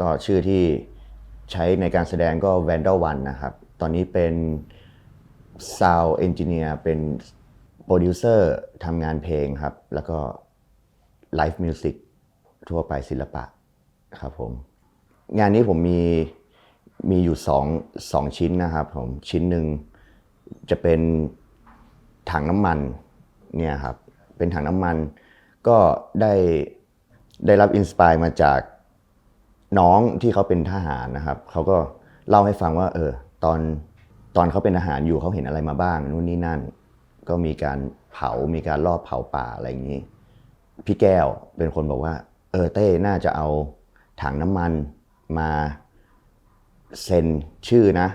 ก็ชื่อที่ใช้ในการแสดงก็ Vandal One นะครับ ตอนนี้เป็น Sound Engineer เป็นโปรดิวเซอร์ทำงานเพลงครับ แล้วก็ไลฟ์มิวสิกทั่วไปศิลปะครับผม งานนี้ผมมีมีอยู่สองสองชิ้นนะครับผม ชิ้นหนึ่งจะเป็นถังน้ำมันเนี่ยครับ เป็นถังน้ำมันก็ได้ได้รับอินสปายมาจาก น้องที่เขาเป็นทหารนะครับเขาก็เล่าให้ฟังว่า เออ ตอนตอนเขาเป็นทหารอยู่เขาเห็นอะไรมาบ้างนู่นนี่นั่น ก็มีการเผามีการลอบเผาป่าอะไรอย่างนี้ พี่แก้วเป็นคนบอกว่า เออเต้น่าจะเอาถังน้ำมันมาเซ็นชื่อนะ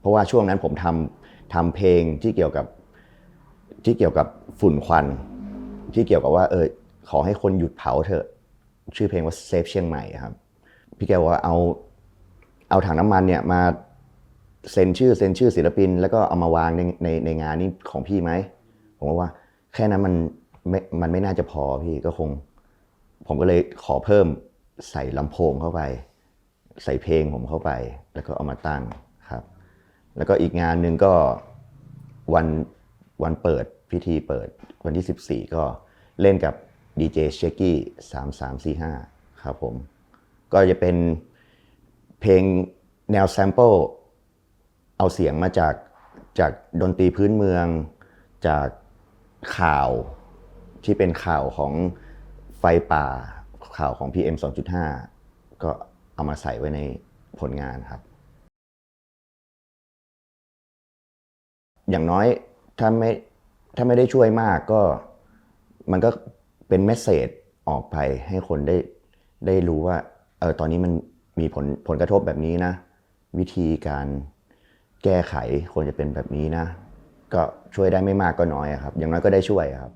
เพราะว่าช่วงนั้นผมทำทำเพลงที่เกี่ยวกับที่เกี่ยวกับฝุ่นควัน ที่เกี่ยวกับว่า เออขอให้คนหยุดเผาเถอะ ชื่อเพลงว่าเซฟเชียงใหม่ครับ พี่แกวบอกว่าเอาเอาถังน้ำมันเนี่ยมาเซ็นชื่อเซ็นชื่อศิลปิน แล้วก็เอามาวางในในในงานนี้ของพี่ไหมผมว่า แค่นั้นมันไม่มันไม่น่าจะพอพี่ก็คง ผมก็เลยขอเพิ่มใส่ลำโพงเข้าไป ใส่เพลงผมเข้าไป แล้วก็เอามาตั้งครับ แล้วก็อีกงานหนึ่งก็วันวันเปิดพิธีเปิดวันที่ 14 ก็เล่นกับดีเจเชคกี้3345ครับผม ก็จะเป็นเพลงแนวแซมเปิลเอาเสียงมาจากจากดนตรีพื้นเมือง จากข่าวที่เป็นข่าวของไฟป่าข่าวของ PM 2.5 ก็เอามาใส่ไว้ในผลงานครับ อย่างน้อยถ้าไม่ถ้าไม่ได้ช่วยมากก็มันก็เป็นเมสเซจออกไปให้คนได้ได้รู้ว่า เออตอนนี้มันมีผลผลกระทบแบบนี้นะ วิธีการแก้ไขควรจะเป็นแบบนี้นะ ก็ช่วยได้ไม่มากก็น้อยครับ อย่างน้อยก็ได้ช่วยครับ